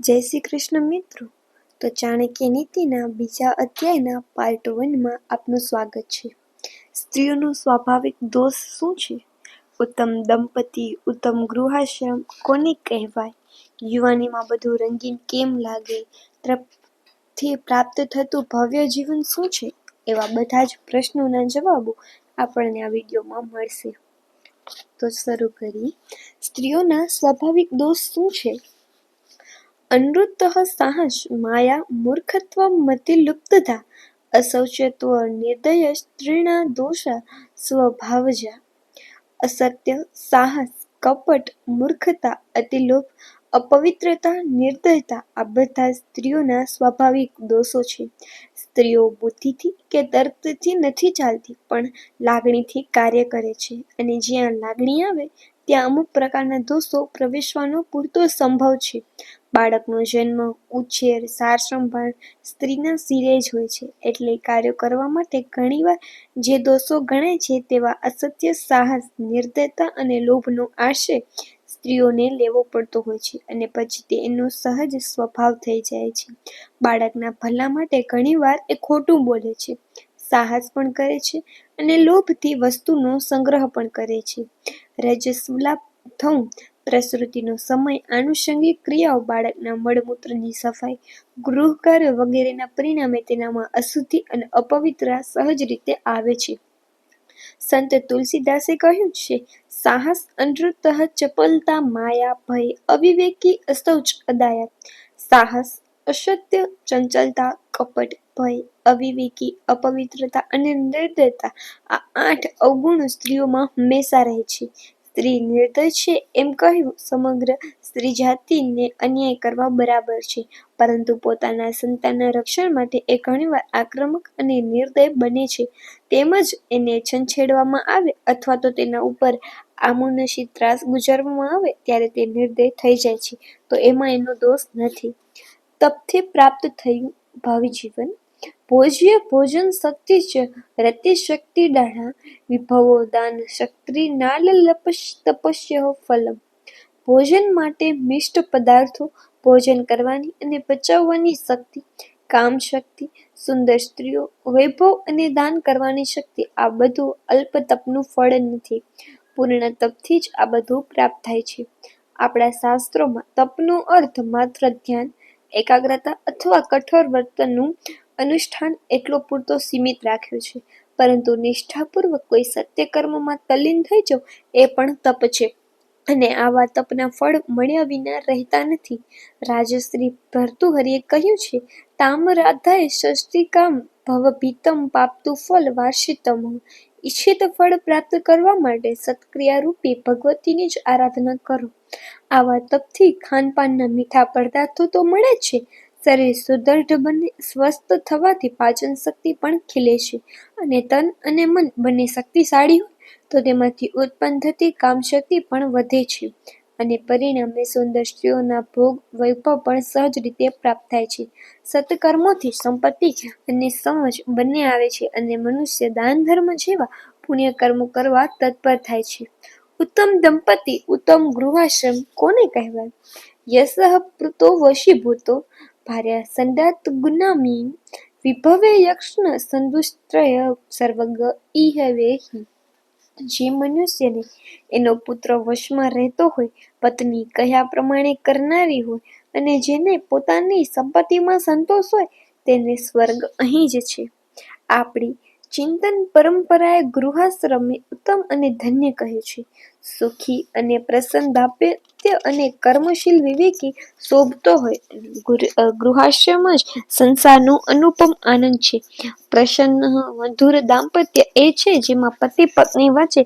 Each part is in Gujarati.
જય શ્રી કૃષ્ણ મિત્રો. તો ચાણક્ય નીતિના બીજા અધ્યાયના પાર્ટ વનમાં આપનું સ્વાગત છે. સ્ત્રીઓનો સ્વાભાવિક દોષ શું છે? ઉત્તમ દંપતી, ઉત્તમ ગૃહાશ્રમ કોને કહેવાય? યુવાનીમાં બધું રંગીન કેમ લાગે? તરફથી પ્રાપ્ત થતું ભવ્ય જીવન શું છે? એવા બધા જ પ્રશ્નોના જવાબો આપણને આ વિડીયોમાં મળશે. તો શરૂ કરી સ્ત્રીઓના સ્વાભાવિક દોષ શું છે? અનૃતઃ સાહસ, માયા મૂર્ખત્વ મતિલુપ્તતા અશૌચત્વ નિર્દય સ્ત્રીણા દોષા સ્વભાવજા. અસત્ય, સાહસ, કપટ, મૂર્ખતા, અતિલોભ, અપવિત્રતા, નિર્દયતા, આ બધા સ્ત્રીઓના સ્વાભાવિક દોષો છે. સ્ત્રીઓ બુદ્ધિથી કે તર્કથી નથી ચાલતી, પણ લાગણીથી કાર્ય કરે છે અને જ્યાં લાગણી આવે, ત્યાં અમુક પ્રકારના દોષો પ્રવેશવાનો પૂરતો સંભવ છે. બાળકનો જન્મ, ઉછેર સાર સંભાળ સ્ત્રીના શિરે જ હોય છે. એટલે કાર્યો કરવા માટે ઘણીવાર જે દોષો ગણાય છે તેવા અસત્ય, સાહસ, નિર્દયતા અને લોભનો આશય સ્ત્રીઓને લેવો પડતો હોય છે અને પછી તે એનો સહજ સ્વભાવ થઈ જાય છે. બાળકના ભલા માટે ઘણીવાર એ ખોટું બોલે છે, સાહસ પણ કરે છે અને લોભથી વસ્તુનો સંગ્રહ પણ કરે છે. રજસ્વલા થવું પ્રસૃતિનો સમય આનુષંગિક ક્રિયાઓ બાળકના મળમૂત્રની સફાઈ ગૃહકાર્ય વગેરેના પરિણામે તેનામાં અશુદ્ધિ અને અપવિત્રતા સહજ રીતે આવે છે. સંત તુલસીદાસે કહ્યું છે, સાહસ, અનૃતઃ, ચપલતા, માયા, ભય, અવિવેકી અસૌચ અદાયા સાહસ, અસત્ય, ચંચલતા, કપટ, ભય, અવિવેકી, અપવિત્રતા અને નિર્દયતા આ આઠ અવગુણો સ્ત્રીઓમાં હંમેશા રહે છે. સ્ત્રી નિર્દય છે એમ કહ્યું. સમગ્ર સ્ત્રી જાતિને અન્યાય કરવા બરાબર છે. પરંતુ પોતાના સંતાનના રક્ષણ માટે એ ઘણીવાર આક્રમક અને નિર્દય બને છે. તેમજ એને છંછેડવામાં આવે અથવા તો તેના ઉપર આમોનશી ત્રાસ ગુજારવામાં આવે ત્યારે તે નિર્દય થઈ જાય છે. તો એમાં એનો દોષ નથી. તપથી પ્રાપ્ત થયું ભાવિ જીવન ભોજ્ય ભોજન શક્તિ છે રતિ શક્તિ દાણા. વિભવો દાન શક્તિ નાલ તપસ્ય ફલમ. ભોજન માટે મિષ્ટ પદાર્થો ભોજન કરવાની અને પચાવવાની શક્તિ, કામ શક્તિ, સુંદર સ્ત્રીઓ, વૈભવ અને દાન કરવાની શક્તિ આ બધું અલ્પ તપનું ફળ નથી. પૂર્ણ તપથી જ આ બધું પ્રાપ્ત થાય છે. આપણા શાસ્ત્રોમાં તપનો અર્થ માત્ર ધ્યાન, એકાગ્રતા અથવા કઠોર વર્તનનું અનુષ્ઠાન એટલો પૂરતો સીમિત રાખ્યો છે. પરંતુ નિષ્ઠાપૂર્વક કોઈ સત્ય કર્મમાં તલ્લીન થઈ જવું એ પણ તપ છે. અને આવા તપના ફળ મળ્યા વિના રહેતા નથી. રાજશ્રી ભર્તુહરિએ કહ્યું છે તામરાધાય ષષ્ટિકામ ભવભીતમ પાપતું ફલ વાર્ષિતમ. ઈચ્છિત ફળ પ્રાપ્ત કરવા માટે સત્ક્રિયારૂપી ભગવતીની જ આરાધના કરો. આવા તપથી ખાનપાનના મીઠા પદાર્થો તો મળે છે શરીર સુદૃઢ બને, સ્વસ્થ થવાથી પાચન શક્તિ પણ ખીલે છે. અને તન અને મન બંને શક્તિશાળી હોય, તો તેમાંથી ઉત્પન્ન થતી કામશક્તિ પણ વધે છે. અને પરિણામે સુંદર સ્ત્રીઓના ભોગ વૈભવ પણ સહજ રીતે પ્રાપ્ત થાય છે. સત્કર્મોથી સંપત્તિ અને સમજ બંને આવે છે અને મનુષ્ય દાન ધર્મ જેવા પુણ્ય કર્મો કરવા તત્પર થાય છે. ઉત્તમ દંપતી, ઉત્તમ ગૃહાશ્રમ કોને કહેવાય? યશ પૃતો વશીભૂતો ભાર્યા સંદાત ગુનામી વિભવે યક્ષન સંદુષ્ટ્રય સર્વગ ઇહવેહી જે મનુષ્યને એનો પુત્ર વશમાં રહેતો હોય, પત્ની કયા પ્રમાણે કરનારી હોય અને જેને પોતાની સંપત્તિમાં સંતોષ હોય, તેને સ્વર્ગ અહીં જ છે. આપણી ચિંતન પરંપરાએ ગૃહાશ્રમને ઉત્તમ અને ધન્ય કહે છે. સુખી અને પ્રસન્ન દાંપત્ય અને કર્મશીલ વિવેકી શોભતો હોય. ગૃહાશ્રમ જ સંસારનો અનુપમ આનંદ છે. પ્રસન્ન મધુર દાંપત્ય એ છે જેમાં પતિ પત્ની વચ્ચે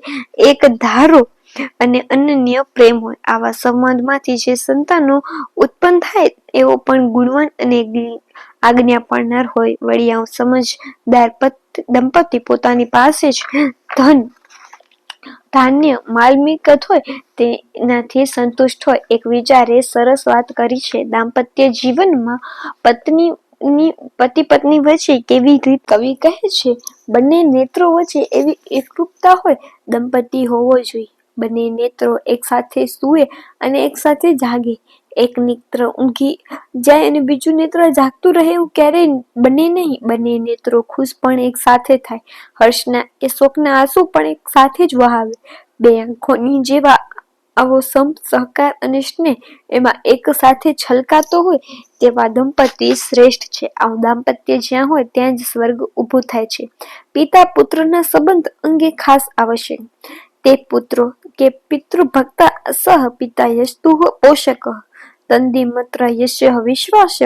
એક ધારો અને અનન્ય પ્રેમ હોય. આવા સંબંધમાંથી જે સંતાનો ઉત્પન્ન થાય એવો પણ ગુણવાન અને આજ્ઞા પાડનાર હોય વળી સમજદાર દંપતી પોતાની પાસે જ ધન, ધાન્ય માલ મિલકત હોય, તેનાથી સંતુષ્ટ હોય. એક વિચારે સરસ વાત કરી છે, દાંપત્ય જીવનમાં પત્ની પતિ પત્ની વચ્ચે કેવી રીત કવિ કહે છે? બંને નેત્રો વચ્ચે એવી એકરૂપતા હોય, દંપતી હોવો જોઈએ. બંને નેત્રો એક સાથે સૂવે અને એક સાથે જાગે. એક નેત્ર ઊંઘી જાય અને બીજું નેત્ર જાગતું રહે એવું ક્યારેય બને નહીં. બંને નેત્રો ખુશ પણ એક સાથે થાય. હર્ષના કે શોકના આંસુ પણ એક સાથે જ વહાવે. બે આંખોની જેવા આવો સમ સહકાર અને સ્નેહ એમાં એક સાથે છલકાતો હોય તેવા દંપતી શ્રેષ્ઠ છે. આવું દાંપત્ય જ્યાં હોય ત્યાં જ સ્વર્ગ ઊભો થાય છે. પિતા પુત્રના સંબંધ અંગે ખાસ આવશ્યક. તે પુત્રો કે પિતૃભક્તા સહ પિતા યસ્તુ પોષક તંદિમત્ર યશ્ય વિશ્વાસ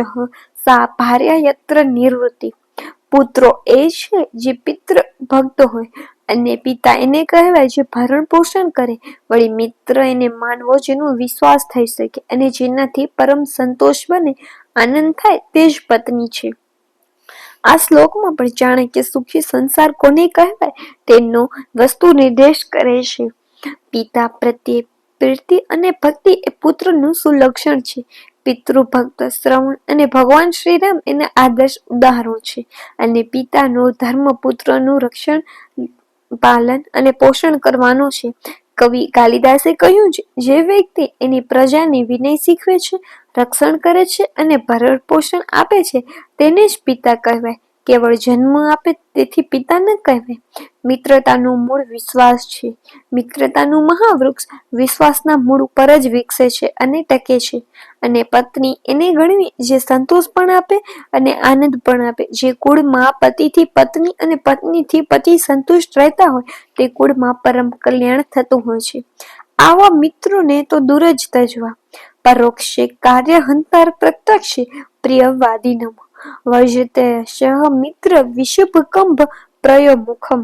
સા ભાર્યા યત્ર નિવૃત્તિ. પુત્રો એ છે જે પિતૃ ભક્ત હોય અને પિતા એને કહેવાય જે ભરણ પોષણ કરે. વળી મિત્ર એને માનવો જેનો વિશ્વાસ થઈ શકે અને જેનાથી પરમ સંતોષ બને, આનંદ થાય તે જ પત્ની છે. આ શ્લોકમાં પણ જાણે કે સુખી સંસાર કોને કહેવાય તેનો વસ્તુ નિર્દેશ કરે છે. પિતા પ્રત્યે પ્રીતિ અને ભક્તિ એ પુત્રનું સુલક્ષણ છે. પિતૃભક્ત શ્રવણ અને ભગવાન શ્રીરામ એના આદર્શ ઉદાહરણો છે અને પિતાનો ધર્મ પુત્રનું રક્ષણ, પાલન અને પોષણ કરવાનો છે. કવિ કાલિદાસે કહ્યું છે, જે વ્યક્તિ એની પ્રજાને વિનય શીખવે છે, રક્ષણ કરે છે અને ભરણ પોષણ આપે છે, તેને જ પિતા કહેવાય. કેવળ જન્મ આપે તેથી પિતા ન કહેવાય મિત્રતાનું મૂળ વિશ્વાસ છે. મિત્રતાનું મહાવૃક્ષ વિશ્વાસના મૂળ ઉપર જ વિકસે છે અને ટકે છે. અને પત્ની એને ગણવી જે સંતોષ પણ આપે અને આનંદ પણ આપે. જે કુળમાં પતિથી પત્ની અને પત્નીથી પતિ સંતુષ્ટ રહેતા હોય, તે કુળમાં પરમ કલ્યાણ થતું હોય છે. આવા મિત્રોને તો દૂર જ તજવા. પરોક્ષે કાર્યહંતાર પ્રત્યક્ષે પ્રિયવાદિનમ વજતે સહ મિત્ર વિશુભકંભ પ્રયોમુખમ.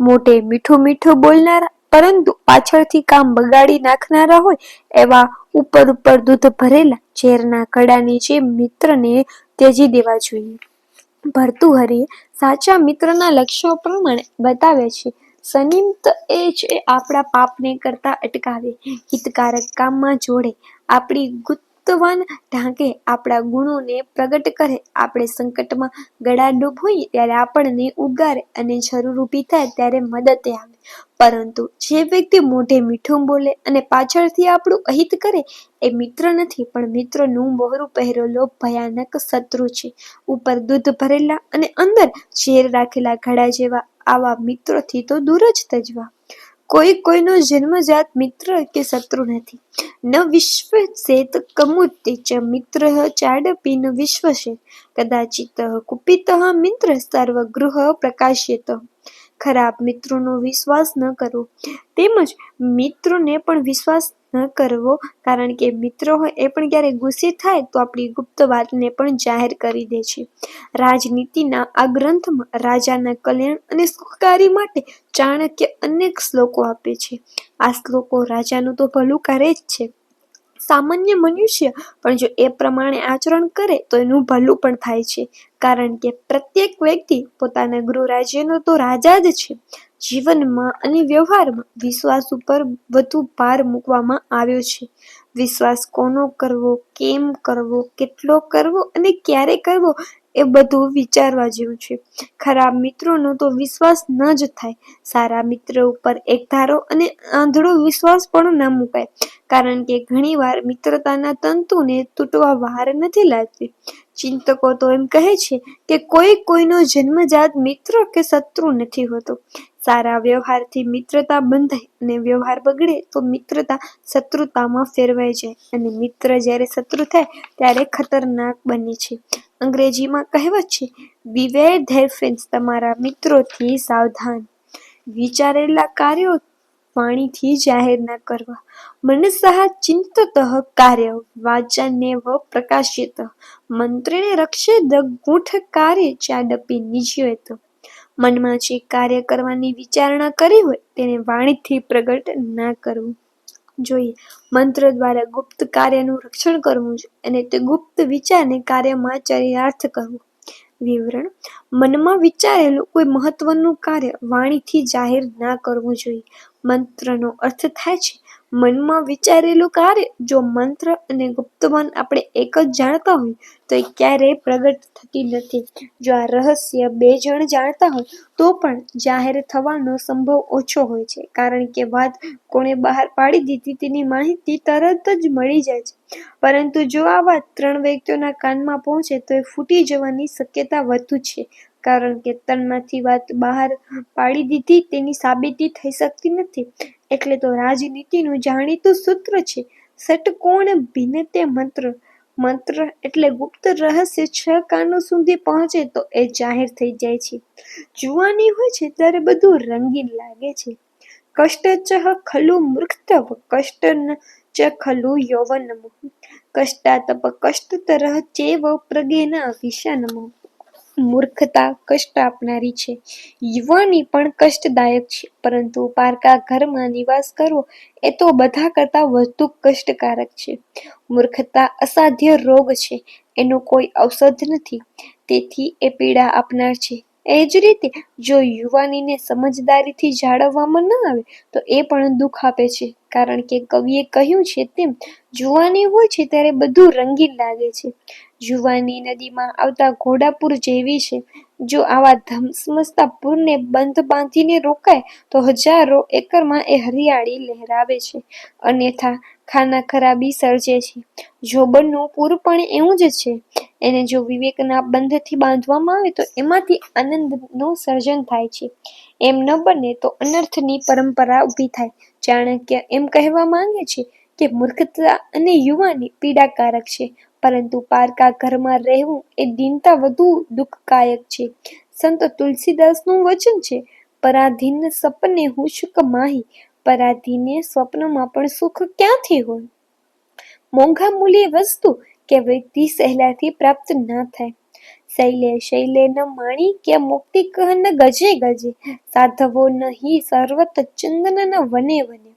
મોટે મીઠું મીઠું બોલનારા, પરંતુ પાછળથી કામ બગાડી નાખનારા હોય, એવા ઉપર ઉપર દૂધ ભરેલા ઝેરના કડાની જેમ મિત્રને ત્યજી દેવા જોઈએ. ભર્તુહરિએ સાચા મિત્રના લક્ષ્યો પ્રમાણે બતાવે છે. સનિમત એ છે આપણા પાપને કરતા અટકાવે. હિતકારક કામમાં જોડે આપણી ગુપ્તવાન ઢાંકે આપણા ગુણોને પ્રગટ કરે. આપણે સંકટમાં ગળાડૂબ હોઈએ ત્યારે આપણને ઉગારે અને જરૂર ઊભી થાય ત્યારે મદદે આવે. પરંતુ જે વ્યક્તિ મોઢે મીઠું બોલે અને પાછળથી આપણું અહિત કરે, એ મિત્ર નથી, પણ મિત્રનું મોહરું પહેરેલો ભયાનક શત્રુ છે. ઉપર દૂધ ભરેલા અને અંદર ઝેર રાખેલા ઘડા જેવા આવા મિત્રોથી તો દૂર જ તજવા. કોઈ કોઈનો જન્મજાત મિત્ર કે શત્રુ નથી. ન વિશ્વસેત કમુતે ચ મિત્ર ચાડપી ન વિશ્વસે કદાચિત કુપિત મિત્ર સર્વગૃહ પ્રકાશ્યત. ખરાબ મિત્રોનો વિશ્વાસ ન કરવો તેમજ મિત્રોને પણ વિશ્વાસ ન કરવો, કારણ કે મિત્રો હોય એ પણ ક્યારેક ગુસ્સે થાય તો આપણી ગુપ્ત વાતને પણ જાહેર કરી દે છે. રાજનીતિના આ ગ્રંથમાં રાજાના કલ્યાણ અને સુખકારી માટે ચાણક્ય અનેક શ્લોકો આપે છે. આ શ્લોકો રાજાનું તો ભલું કરે જ છે. સામાન્ય મનુષ્ય, પણ જો એ પ્રમાણે આચરણ કરે, તો એનું ભલું પણ થાય છે. કારણ કે પ્રત્યેક વ્યક્તિ પોતાના ગૃહ રાજ્યનો તો રાજા જ છે. જીવનમાં અને વ્યવહારમાં વિશ્વાસ ઉપર વધુ ભાર મૂકવામાં આવ્યો છે. વિશ્વાસ કોનો કરવો, કેમ કરવો, કેટલો કરવો અને ક્યારે કરવો એ બધું વિચારવા જેવું છે. ખરાબ મિત્રોનો તો વિશ્વાસ ન જ થાય. સારા મિત્ર ઉપર એક ધારો અને આંધળો વિશ્વાસ પણ ન મુકાય. કારણ કે ઘણીવાર મિત્રતાના તંતુને તૂટવા વાર નથી લાગતી. ચિંતકો તો એમ કહે છે કે કોઈ કોઈનો જન્મજાત મિત્ર કે શત્રુ નથી હોતો. સારા વ્યવહારથી મિત્રતા બંધાય અને વ્યવહાર બગડે તો મિત્રતા શત્રુતામાં ફેરવાઈ જાય. અને મિત્ર જ્યારે શત્રુ થાય, ત્યારે ખતરનાક બને છે. અંગ્રેજીમાં કહેવત છે વિવેર ધેર ફ્રેન્ડ્સ તમારા મિત્રોથી સાવધાન. વિચારેલા કાર્યો વાણીથી જાહેર ના કરવા. મનસહ ચિંતત કાર્ય વાચાન્યવ પ્રકાશિત રક્ષે રક્ષેદ ગૂંઠ કાર્ય ચાડપી નિજ્યત મનમાં જે કાર્ય કરવાની વિચારણા કરી હોય, તેને વાણીથી પ્રગટ ના કરવું. જોઈએ. મંત્ર દ્વારા ગુપ્ત કાર્યનું રક્ષણ કરવું જોઈએ અને તે ગુપ્ત વિચારને કાર્યમાં ચરિતાર્થ કરવું. વિવરણ. મનમાં વિચારેલું કોઈ મહત્વનું કાર્ય વાણીથી જાહેર ના કરવું જોઈએ. મંત્રનો અર્થ થાય છે મનમાં વિચારેલું કાર્ય જો મંત્ર અને ગુપ્તમન આપણે એક જ જાણતા હોય, તો એ ક્યારેય પ્રગટ થતી નથી. જો આ રહસ્ય બે જણ જાણતા હોય, તો પણ જાહેર થવાનો સંભવ ઓછો હોય છે. કારણ કે વાત કોણે બહાર પાડી દીધી તેની માહિતી તરત જ મળી જાય છે. પરંતુ જો આ વાત ત્રણ વ્યક્તિઓના કાનમાં પહોંચે, તો એ ફૂટી જવાની શક્યતા વધુ છે. કારણ કે તનમાંથી વાત બહાર પાડી દીધી તેની સાબિતી થઈ શકતી નથી. એટલે તો રાજનીતિનું જાણીતું સૂત્ર છે, ષટકોણ ભિન્નતે મંત્ર. મંત્ર એટલે ગુપ્ત રહસ્ય છ કાનો સુધી પહોંચે તો એ જાહેર થઈ જાય છે. જુવાની હોય છે ત્યારે બધું રંગીન લાગે છે. કષ્ટ ચહ ખલુ મૂર્ખત્વ, કષ્ટ ચ ખલુ યૌવનમ કષ્ટાતપ કષ્ટતરઃ ચેવ પ્રગેના વિષાનમ મૂર્ખતા, કષ્ટ આપનારી છે. યુવાની પણ કષ્ટદાયક છે, પરંતુ પારકા ઘરમાં નિવાસ કરવો એ તો બધા કરતા વધુ કષ્ટકારક છે. મૂર્ખતા અસાધ્ય રોગ છે, એનું કોઈ ઔષધ નથી. તેથી એ પીડા આપનાર છે. એ જ રીતે જો યુવાનીને સમજદારીથી જાળવવામાં ન આવે, તો એ પણ દુઃખ આપે છે. કારણ કે કવિએ કહ્યું છે તેમ, જુવાની હોય છે ત્યારે બધું રંગીન લાગે છે. જુવાની નદીમાં આવતા ઘોડાપુર જેવી છે. જો આવા ધમસમસતા પૂરને બંધ બાંધીને રોકાય, તો હજારો એકરમાં એ હરિયાળી લહેરાવે છે. અન્યથા ખાના ખરાબી સર્જે છે. જોબનનું પૂર પણ એવું જ છે, એને જો વિવેકના બંધથી બાંધવામાં આવે, તો એમાંથી આનંદનું સર્જન થાય છે. એમ ન બને તો અનર્થની પરંપરા ઊભી થાય. ચાણક્ય એમ કહેવા માંગે છે કે મૂર્ખતા અને યુવાની પીડાકારક છે. પરંતુ પારકા ઘરમાં રહેવું એ દિનતા વધુ દુઃખકાયક છે. સંત તુલસીદાસનું વચન છે, પરાધીન સપને હું સુખ માહી, પરાધીને સ્વપ્નમાં પણ સુખ ક્યાંથી હોય? મોંઘા મૂલ્ય વસ્તુ કે વ્યક્તિ સહેલાથી પ્રાપ્ત ના થાય. શૈલે શૈલે ન માણી કે મુક્તિ કહ ન ગજે ગજે. સાધવો નહીં, સર્વત ચંદન ન વને વને.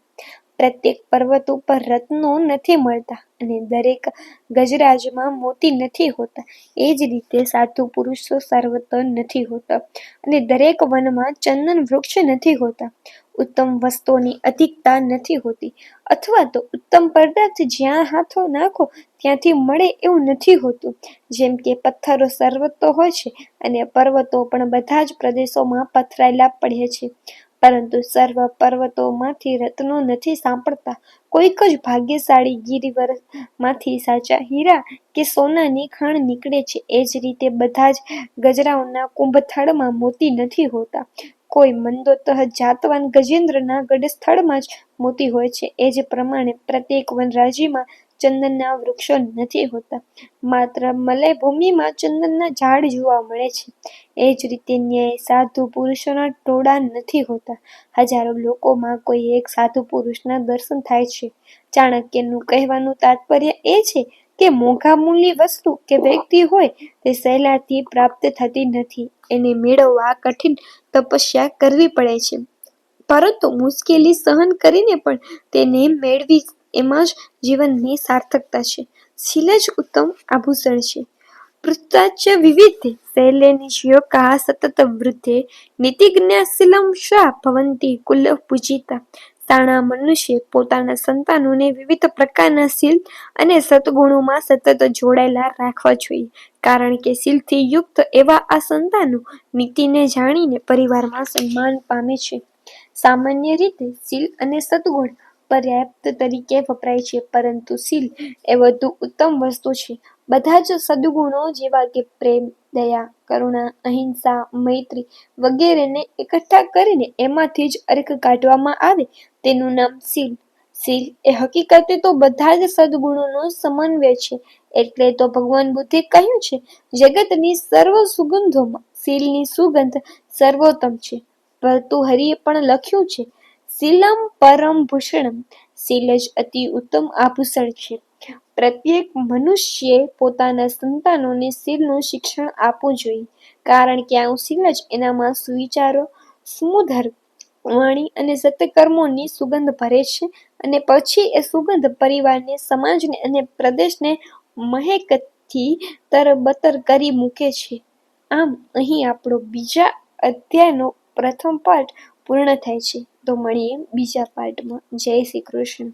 પ્રત્યેક પર્વત ઉપર રત્નો નથી મળતા અને દરેક ગજરાજમાં મોતી નથી હોતા. એ જ રીતે સાધુ પુરુષો સર્વત્ર નથી હોતા અને દરેક વનમાં ચંદન વૃક્ષ નથી હોતા. ઉત્તમ વસ્તુઓની અધિકતા નથી હોતી અથવા તો ઉત્તમ પદાર્થ જ્યાં હાથો નાખો ત્યાંથી મળે એવું નથી હોતું. જેમ કે પથ્થરો સર્વતો હોય છે અને પર્વતો પણ બધા જ પ્રદેશોમાં પથરાયેલા પડે છે. પરંતુ સર્વ પર્વતોમાંથી રત્નો નથી સાંપડતા. કોઈક જ ભાગ્યશાળી ગિરિવરમાંથી સાચા હીરા કે સોનાની ખાણ નીકળે છે. એ જ રીતે બધા જ ગજરાઓના કુંભથળમાં મોતી નથી હોતા. કોઈ મંદોતઃ જાતવાન ગજેન્દ્રના ગઢસ્થળમાં જ મોતી હોય છે. એ જ પ્રમાણે પ્રત્યેક વનરાજીમાં ચંદનના વૃક્ષો નથી હોતા. માત્ર મલયભૂમિમાં ચંદનના ઝાડ જોવા મળે છે. એ જ રીતે ન્યાય સાધુ પુરુષોના ટોળા નથી હોતા. હજારો લોકોમાં કોઈ એક સાધુ પુરુષના દર્શન થાય છે. ચાણક્યનું કહેવાનું તાત્પર્ય એ છે કે મોંઘા મૂલ્ય વસ્તુ કે વ્યક્તિ હોય તે સહેલાથી પ્રાપ્ત થતી નથી. એને મેળવવા કઠિન તપસ્યા કરવી પડે છે. પરંતુ મુશ્કેલી સહન કરીને પણ તેને મેળવી એમાં જ જીવનની સાર્થકતા છે. શીલે જ ઉત્તમ આભૂષણ છે. પૃથ્વાચ વિવિધે શૈલે નિશ્યોકા સતત વૃદ્ધે નીતિજ્ઞાશીલમ શા ભવંતી કુલ પૂજિતા. તાણા મનુષ્ય પોતાના સંતાનોને વિવિધ પ્રકારના શીલ અને સદગુણોમાં સતત જોડાયેલા રાખવા જોઈએ. કારણ કે શીલથી યુક્ત એવા આ સંતાનો નીતિને જાણીને પરિવારમાં સન્માન પામે છે. સામાન્ય રીતે શીલ અને સદગુણ પર્યાપ્ત તરીકે વપરાય છે, પરંતુ શીલ એ વધુ ઉત્તમ વસ્તુ છે. બધા જ સદગુણો જેવા કે પ્રેમ, દયા, કરુણા, અહિંસા, મૈત્રી વગેરેને એકઠા કરીને એમાંથી જ અર્ક કાઢવામાં આવે તેનું નામ શીલ. શીલ એ હકીકતે તો બધા જ સદગુણોનો સમન્વય છે, એટલે તો ભગવાન બુદ્ધે કહ્યું છે, જગતની સર્વ સુગંધોમાં શીલની સુગંધ સર્વોત્તમ છે. ભર્તૃહરિએ પણ લખ્યું છે શીલમ પરમ ભૂષણમ. શીલ જ અતિ ઉત્તમ આભૂષણ છે. પ્રત્યેક મનુષ્યે પોતાના સંતાનોને શીલનું શિક્ષણ આપવું જોઈએ. કારણ કે આ શીલ જ એનામાં સુવિચારો, સુમુધર, વાણી અને સત્યકર્મોની સુગંધ ભરે છે અને પછી એ સુગંધ પરિવારને, સમાજને અને પ્રદેશને મહેકથી તરબતર કરી મૂકે છે. આમ અહીં આપણો બીજા અધ્યાયનો પ્રથમ પાઠ પૂર્ણ થાય છે. તો મળીએ બીજા પાર્ટમાં જય શ્રી કૃષ્ણ.